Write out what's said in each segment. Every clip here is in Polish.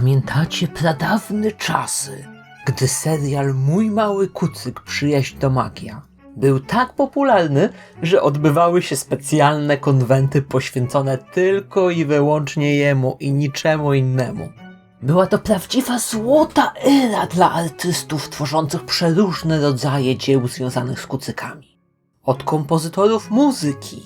Pamiętacie pradawne czasy, gdy serial Mój Mały Kucyk Przyjaźń to Magia był tak popularny, że odbywały się specjalne konwenty poświęcone tylko i wyłącznie jemu i niczemu innemu. Była to prawdziwa złota era dla artystów tworzących przeróżne rodzaje dzieł związanych z kucykami. Od kompozytorów muzyki,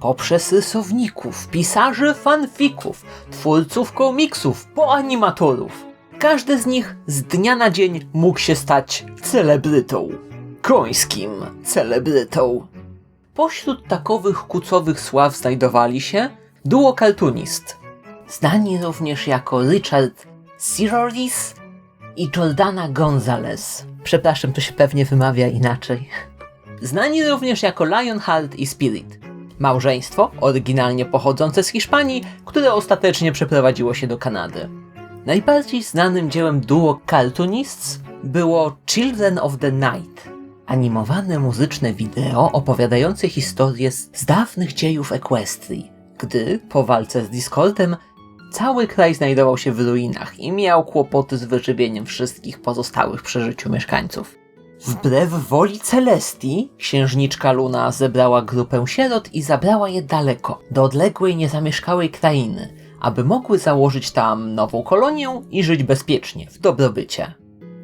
poprzez rysowników, pisarzy fanfików, twórców komiksów, po animatorów. Każdy z nich z dnia na dzień mógł się stać celebrytą. Końskim celebrytą. Pośród takowych kucowych sław znajdowali się duo Cartoonist, znani również jako Richard Siroris i Jordana Gonzalez. Przepraszam, to się pewnie wymawia inaczej. Znani również jako Lionheart i Spirit. Małżeństwo, oryginalnie pochodzące z Hiszpanii, które ostatecznie przeprowadziło się do Kanady. Najbardziej znanym dziełem duo Cartoonists było Children of the Night, animowane muzyczne wideo opowiadające historię z, dawnych dziejów Equestrii, gdy po walce z Discordem cały kraj znajdował się w ruinach i miał kłopoty z wyżywieniem wszystkich pozostałych przy życiu mieszkańców. Wbrew woli Celestii, księżniczka Luna zebrała grupę sierot i zabrała je daleko, do odległej, niezamieszkałej krainy, aby mogły założyć tam nową kolonię i żyć bezpiecznie, w dobrobycie.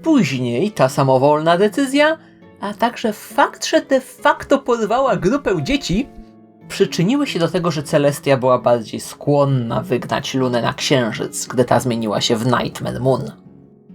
Później ta samowolna decyzja, a także fakt, że de facto porwała grupę dzieci, przyczyniły się do tego, że Celestia była bardziej skłonna wygnać Lunę na księżyc, gdy ta zmieniła się w Nightmare Moon.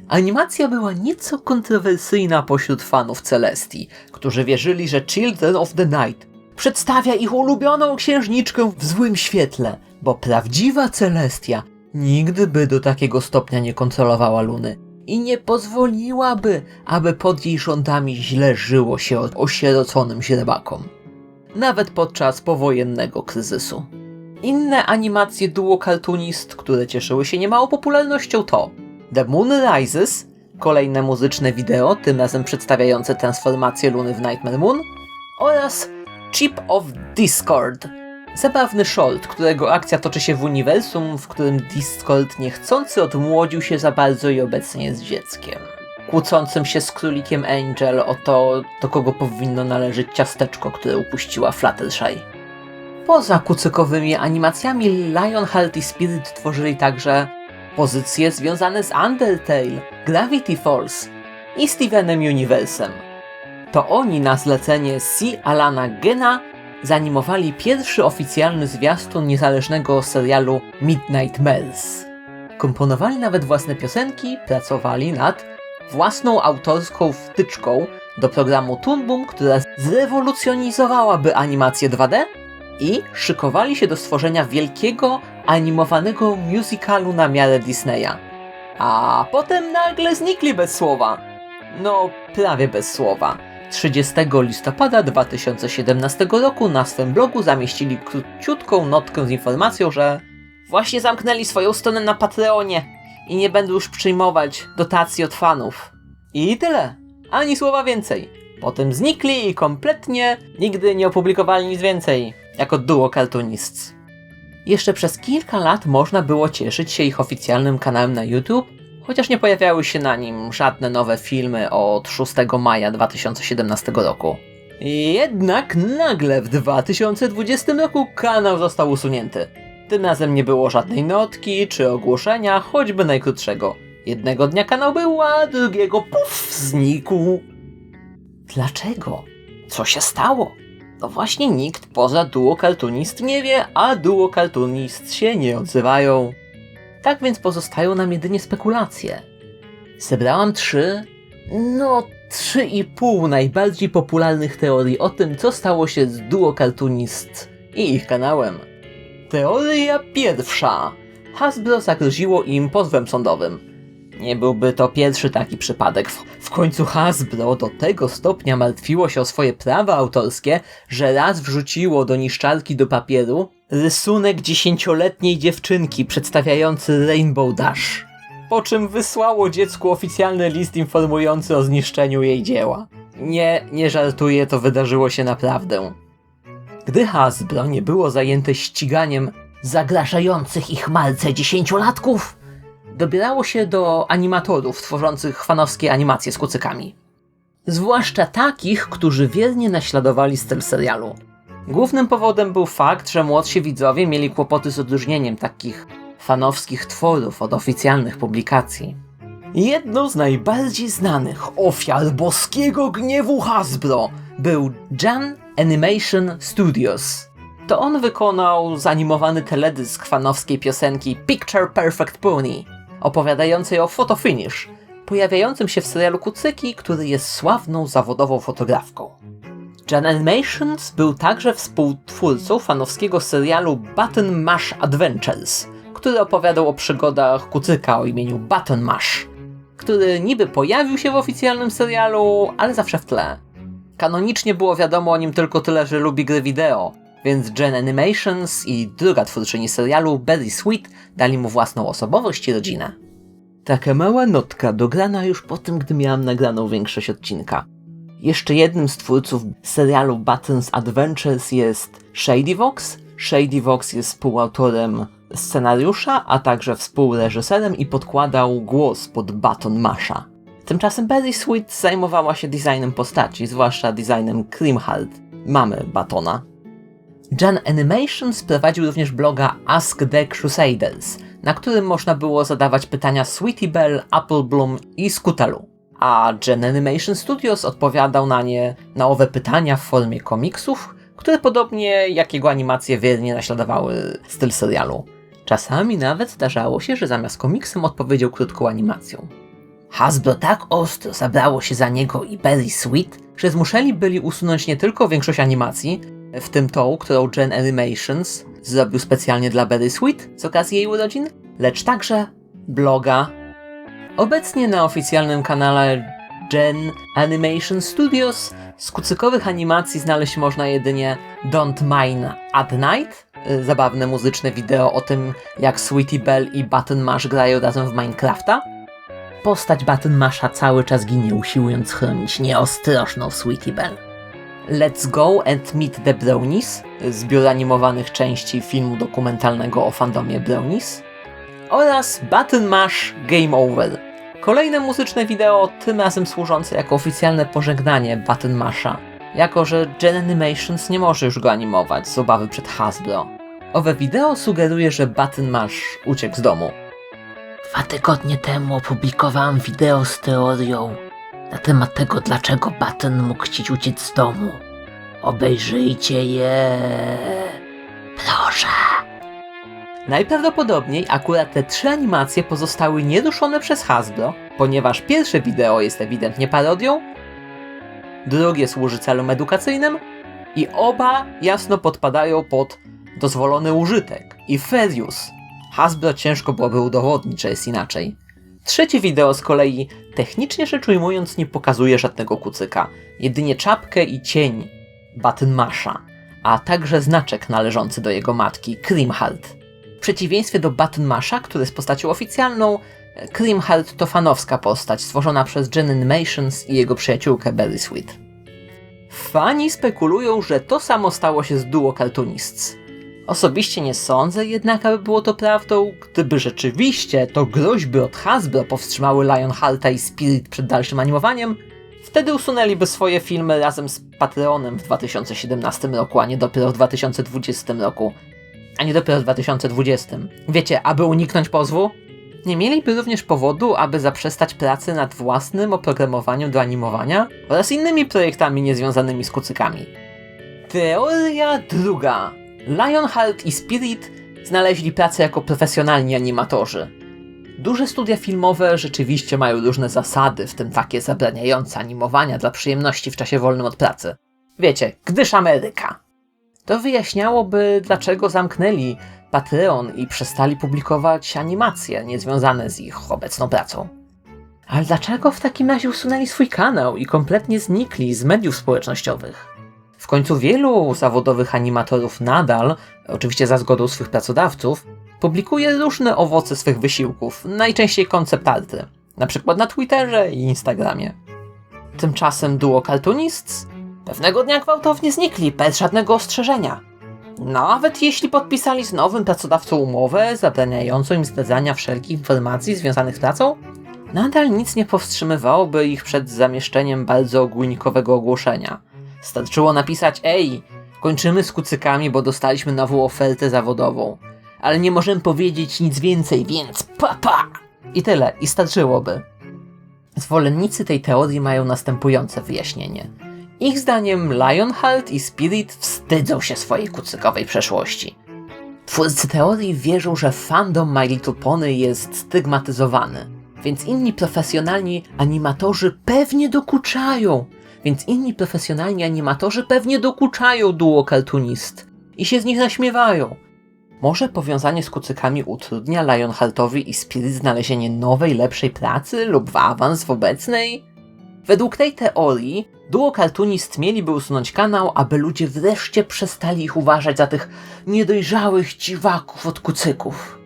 Animacja była nieco kontrowersyjna pośród fanów Celestii, którzy wierzyli, że Children of the Night przedstawia ich ulubioną księżniczkę w złym świetle, bo prawdziwa Celestia nigdy by do takiego stopnia nie kontrolowała Luny i nie pozwoliłaby, aby pod jej rządami źle żyło się osieroconym źrebakom. Nawet podczas powojennego kryzysu. Inne animacje duo Cartoonist, które cieszyły się niemało popularnością to The Moon Rises, kolejne muzyczne wideo, tym razem przedstawiające transformację Luny w Nightmare Moon oraz Chip of Discord, zabawny short, którego akcja toczy się w uniwersum, w którym Discord niechcący odmłodził się za bardzo i obecnie jest dzieckiem. Kłócącym się z królikiem Angel o to, do kogo powinno należeć ciasteczko, które upuściła Fluttershy. Poza kucykowymi animacjami, Lionheart i Spirit tworzyli także pozycje związane z Undertale, Gravity Falls i Stevenem Universem. To oni na zlecenie C. Alana Gena zanimowali pierwszy oficjalny zwiastun niezależnego serialu Midnight Mares. Komponowali nawet własne piosenki, pracowali nad własną autorską wtyczką do programu Toon Boom, która zrewolucjonizowałaby animację 2D i szykowali się do stworzenia wielkiego, animowanego musicalu na miarę Disneya. A potem nagle znikli bez słowa. No, prawie bez słowa. 30 listopada 2017 roku na swym blogu zamieścili króciutką notkę z informacją, że właśnie zamknęli swoją stronę na Patreonie i nie będą już przyjmować dotacji od fanów. I tyle. Ani słowa więcej. Potem znikli i kompletnie nigdy nie opublikowali nic więcej, jako duo Cartoonists. Jeszcze przez kilka lat można było cieszyć się ich oficjalnym kanałem na YouTube, chociaż nie pojawiały się na nim żadne nowe filmy od 6 maja 2017 roku. Jednak nagle w 2020 roku kanał został usunięty. Tym razem nie było żadnej notki czy ogłoszenia, choćby najkrótszego. Jednego dnia kanał był, a drugiego puf znikł. Dlaczego? Co się stało? No właśnie nikt poza duo Cartoonist nie wie, a duo Cartoonist się nie odzywają. Tak więc pozostają nam jedynie spekulacje. Zebrałam trzy, no trzy i pół najbardziej popularnych teorii o tym, co stało się z duo Cartoonist i ich kanałem. Teoria pierwsza. Hasbro zagroziło im pozwem sądowym. Nie byłby to pierwszy taki przypadek. W, końcu Hasbro do tego stopnia martwiło się o swoje prawa autorskie, że raz wrzuciło do niszczarki do papieru rysunek dziesięcioletniej dziewczynki przedstawiający Rainbow Dash. Po czym wysłało dziecku oficjalny list informujący o zniszczeniu jej dzieła. Nie, nie żartuję, to wydarzyło się naprawdę. Gdy Hasbro nie było zajęte ściganiem zagrażających ich malce dziesięciolatków, dobierało się do animatorów tworzących fanowskie animacje z kucykami. Zwłaszcza takich, którzy wiernie naśladowali styl serialu. Głównym powodem był fakt, że młodsi widzowie mieli kłopoty z odróżnieniem takich fanowskich tworów od oficjalnych publikacji. Jedną z najbardziej znanych ofiar boskiego gniewu Hasbro był Jan Animation Studios. To on wykonał zanimowany teledysk fanowskiej piosenki Picture Perfect Pony, opowiadającej o fotofinish, pojawiającym się w serialu Kucyki, który jest sławną zawodową fotografką. Jan Animations był także współtwórcą fanowskiego serialu Button Mash Adventures, który opowiadał o przygodach kucyka o imieniu Button Mash, który niby pojawił się w oficjalnym serialu, ale zawsze w tle. Kanonicznie było wiadomo o nim tylko tyle, że lubi gry wideo, więc Jen Animations i druga twórczyni serialu, Berry Sweet, dali mu własną osobowość i rodzinę. Taka mała notka dograna już po tym, gdy miałam nagraną większość odcinka. Jeszcze jednym z twórców serialu Buttons Adventures jest Shady Vox. Shady Vox jest współautorem scenariusza, a także współreżyserem i podkładał głos pod Button Masha. Tymczasem Berry Sweet zajmowała się designem postaci, zwłaszcza designem Creamheart, mamy Batona. Jan Animation sprowadził również bloga Ask the Crusaders, na którym można było zadawać pytania Sweetie Belle, Apple Bloom i Scutelu. A Jan Animation Studios odpowiadał na nie na owe pytania w formie komiksów, które podobnie jak jego animacje wiernie naśladowały styl serialu. Czasami nawet zdarzało się, że zamiast komiksem odpowiedział krótką animacją. Hasbro tak ostro zabrało się za niego i Berry Sweet, że zmuszeni byli usunąć nie tylko większość animacji, w tym tą, którą Gen Animations zrobił specjalnie dla Berry Sweet z okazji jej urodzin, lecz także bloga. Obecnie na oficjalnym kanale Gen Animation Studios z kucykowych animacji znaleźć można jedynie Don't Mine at Night, y, zabawne muzyczne wideo o tym, jak Sweetie Belle i Button Mash grają razem w Minecrafta. Postać Button Masha cały czas ginie, usiłując chronić nieostrożną Sweetie Belle. Let's Go and Meet the Brownies, zbiór animowanych części filmu dokumentalnego o fandomie Brownies. Oraz Button Mash Game Over, Kolejne muzyczne wideo, tym razem służące jako oficjalne pożegnanie Button Masha, jako że Gen Animations nie może już go animować z obawy przed Hasbro. Owe wideo sugeruje, że Button Mash uciekł z domu. Dwa tygodnie temu opublikowałem wideo z teorią na temat tego, dlaczego Button mógł chcieć uciec z domu. Obejrzyjcie je. Proszę. Najprawdopodobniej akurat te trzy animacje pozostały nieruszone przez Hasbro, ponieważ pierwsze wideo jest ewidentnie parodią, drugie służy celom edukacyjnym i oba jasno podpadają pod dozwolony użytek i use. Hasbro ciężko byłoby udowodnić, że jest inaczej. Trzecie wideo z kolei, technicznie rzecz ujmując, nie pokazuje żadnego kucyka, jedynie czapkę i cień Button Masha, a także znaczek należący do jego matki, Creamheart. W przeciwieństwie do Button Masha, który jest postacią oficjalną, Creamheart to fanowska postać stworzona przez Gen Animations i jego przyjaciółkę Berry Sweet. Fani spekulują, że to samo stało się z Duo Cartoonists. Osobiście nie sądzę jednak, aby było to prawdą. Gdyby rzeczywiście to groźby od Hasbro powstrzymały Lionhearta i Spirit przed dalszym animowaniem, wtedy usunęliby swoje filmy razem z Patreonem w 2017 roku, a nie dopiero w 2020 roku, a nie dopiero w 2020. Wiecie, aby uniknąć pozwu? Nie mieliby również powodu, aby zaprzestać pracy nad własnym oprogramowaniu do animowania oraz innymi projektami niezwiązanymi z kucykami. Teoria druga. Lionheart i Spirit znaleźli pracę jako profesjonalni animatorzy. Duże studia filmowe rzeczywiście mają różne zasady, w tym takie zabraniające animowania dla przyjemności w czasie wolnym od pracy. Wiecie, gdyż Ameryka. To wyjaśniałoby, dlaczego zamknęli Patreon i przestali publikować animacje niezwiązane z ich obecną pracą. Ale dlaczego w takim razie usunęli swój kanał i kompletnie znikli z mediów społecznościowych? W końcu wielu zawodowych animatorów nadal, oczywiście za zgodą swych pracodawców, publikuje różne owoce swych wysiłków, najczęściej konceptarty, na przykład na Twitterze i Instagramie. Tymczasem duo Cartoonists pewnego dnia gwałtownie znikli bez żadnego ostrzeżenia. Nawet jeśli podpisali z nowym pracodawcą umowę zabraniającą im zdradzania wszelkich informacji związanych z pracą, nadal nic nie powstrzymywałoby ich przed zamieszczeniem bardzo ogólnikowego ogłoszenia. Starczyło napisać: Ej, kończymy z kucykami, bo dostaliśmy nową ofertę zawodową, ale nie możemy powiedzieć nic więcej, więc papa! I tyle, i starczyłoby. Zwolennicy tej teorii mają następujące wyjaśnienie. Ich zdaniem Lionheart i Spirit wstydzą się swojej kucykowej przeszłości. Twórcy teorii wierzą, że fandom My Little Pony jest stygmatyzowany, więc inni profesjonalni animatorzy pewnie dokuczają, więc inni profesjonalni animatorzy pewnie dokuczają duo cartoonist i się z nich naśmiewają. Może powiązanie z kucykami utrudnia Lionheartowi i Spirit znalezienie nowej, lepszej pracy lub awans w obecnej? Według tej teorii duo Cartoonist mieliby usunąć kanał, aby ludzie wreszcie przestali ich uważać za tych niedojrzałych dziwaków od kucyków.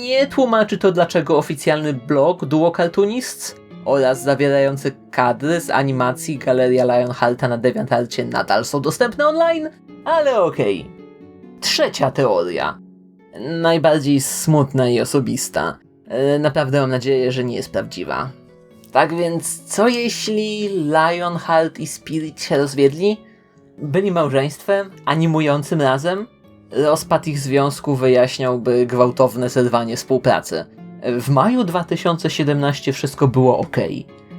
Nie tłumaczy to, dlaczego oficjalny blog Duo Cartoonists oraz zawierający kadry z animacji Galeria Lionhearta na DeviantArcie nadal są dostępne online, ale okej. Trzecia teoria. Najbardziej smutna i osobista. E, Naprawdę mam nadzieję, że nie jest prawdziwa. Tak więc, co jeśli Lionheart i Spirit się rozwiedli? Byli małżeństwem, animującym razem? Rozpad ich związku wyjaśniałby gwałtowne zerwanie współpracy. W maju 2017 wszystko było ok.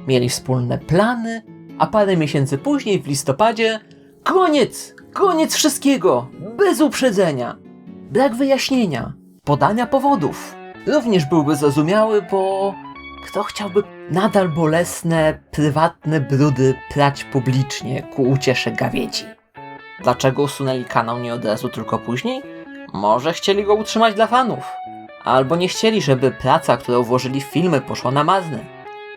Mieli wspólne plany, a parę miesięcy później, w listopadzie, koniec! Koniec wszystkiego! Bez uprzedzenia! Brak wyjaśnienia, podania powodów. Również byłby zrozumiały, bo kto chciałby nadal bolesne, prywatne brudy prać publicznie ku uciesze gawiedzi? Dlaczego usunęli kanał nie od razu, tylko później? Może chcieli go utrzymać dla fanów. Albo nie chcieli, żeby praca, którą włożyli w filmy, poszła na marne.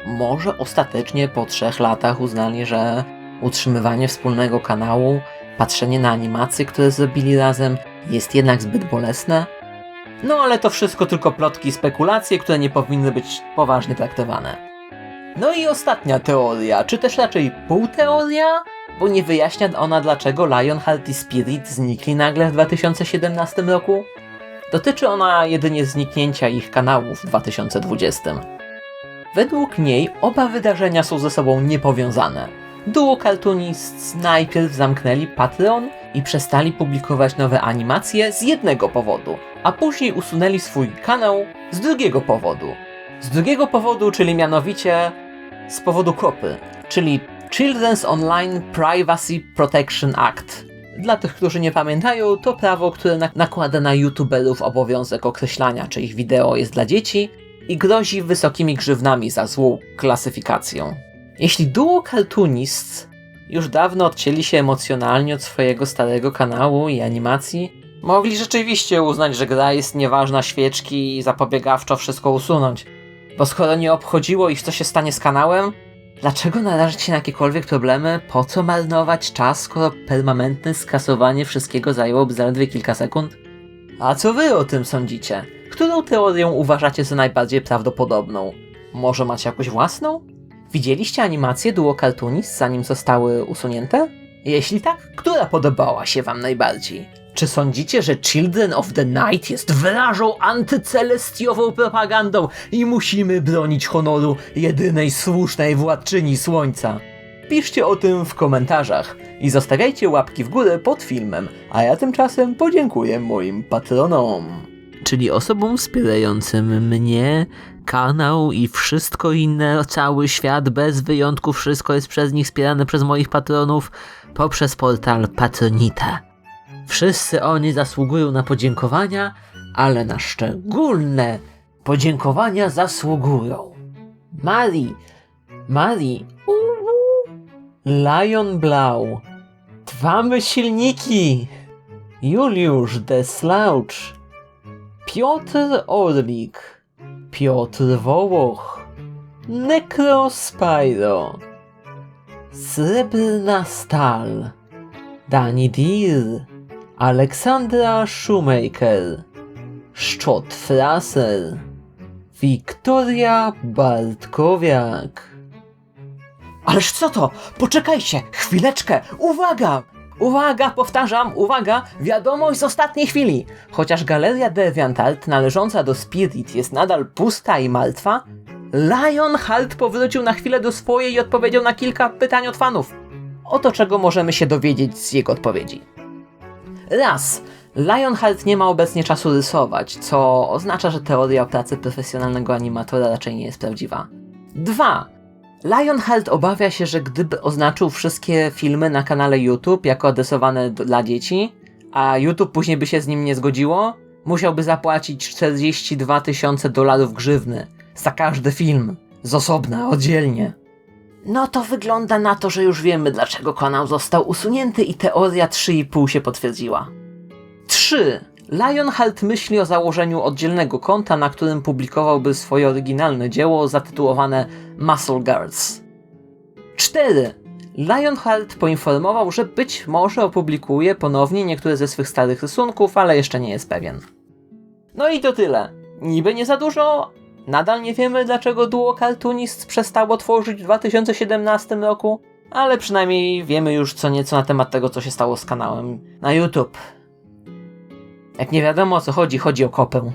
Może ostatecznie po trzech latach uznali, że utrzymywanie wspólnego kanału, patrzenie na animacje, które zrobili razem, jest jednak zbyt bolesne? No ale to wszystko tylko plotki i spekulacje, które nie powinny być poważnie traktowane. No i ostatnia teoria, czy też raczej półteoria, bo nie wyjaśnia ona dlaczego Lionheart i Spirit znikli nagle w 2017 roku. Dotyczy ona jedynie zniknięcia ich kanału w 2020. Według niej oba wydarzenia są ze sobą niepowiązane. Duo Cartoonists najpierw zamknęli Patreon i przestali publikować nowe animacje z jednego powodu, a później usunęli swój kanał z drugiego powodu. Z drugiego powodu, czyli mianowicie z powodu kopy, czyli Children's Online Privacy Protection Act. Dla tych, którzy nie pamiętają, to prawo, które na- nakłada na youtuberów obowiązek określania, czy ich wideo jest dla dzieci i grozi wysokimi grzywnami za złą klasyfikacją. Jeśli duo Cartoonists już dawno odcięli się emocjonalnie od swojego starego kanału i animacji, mogli rzeczywiście uznać, że gra jest nieważna świeczki i zapobiegawczo wszystko usunąć. Bo skoro nie obchodziło ich, co się stanie z kanałem, dlaczego narażać się na jakiekolwiek problemy? Po co marnować czas, skoro permanentne skasowanie wszystkiego zajęłoby zaledwie kilka sekund? A co wy o tym sądzicie? Którą teorię uważacie za najbardziej prawdopodobną? Może macie jakąś własną? Widzieliście animacje Duo Cartoonist zanim zostały usunięte? Jeśli tak, która podobała się wam najbardziej? Czy sądzicie, że Children of the Night jest wyrażą antycelestiową propagandą i musimy bronić honoru jedynej słusznej władczyni słońca? Piszcie o tym w komentarzach i zostawiajcie łapki w górę pod filmem, a ja tymczasem podziękuję moim patronom. Czyli osobom wspierającym mnie, kanał i wszystko inne, cały świat bez wyjątku, wszystko jest przez nich wspierane przez moich patronów poprzez portal Patronita. Wszyscy oni zasługują na podziękowania, ale na szczególne podziękowania zasługują. Mari, Mari, Lion Blau, dwa myślniki, Juliusz de Slouch, Piotr Orlik, Piotr Wołoch, Necrospyro, Srebrna Stal, Dani Dir, Aleksandra Shoemaker, Szczot Fraser, Wiktoria Bartkowiak. Ależ co to? Poczekajcie, chwileczkę, uwaga! Uwaga, powtarzam, uwaga, wiadomość z ostatniej chwili! Chociaż galeria DeviantArt należąca do Spirit jest nadal pusta i martwa, Lionheart powrócił na chwilę do swojej i odpowiedział na kilka pytań od fanów. Oto czego możemy się dowiedzieć z jego odpowiedzi. Raz. Lionheart nie ma obecnie czasu rysować, co oznacza, że teoria o pracy profesjonalnego animatora raczej nie jest prawdziwa. 2. Lionheart obawia się, że gdyby oznaczył wszystkie filmy na kanale YouTube jako adresowane dla dzieci, a YouTube później by się z nim nie zgodziło, musiałby zapłacić 42 tysiące dolarów grzywny za każdy film, z osobna, oddzielnie. No to wygląda na to, że już wiemy, dlaczego kanał został usunięty i teoria 3,5 się potwierdziła. 3. Lionheart myśli o założeniu oddzielnego konta, na którym publikowałby swoje oryginalne dzieło zatytułowane Muscle Girls. 4. Lionheart poinformował, że być może opublikuje ponownie niektóre ze swych starych rysunków, ale jeszcze nie jest pewien. No i to tyle. Niby nie za dużo. Nadal nie wiemy, dlaczego duo Cartoonist przestało tworzyć w 2017 roku, ale przynajmniej wiemy już co nieco na temat tego, co się stało z kanałem na YouTube. Jak nie wiadomo o co chodzi, chodzi o kopę.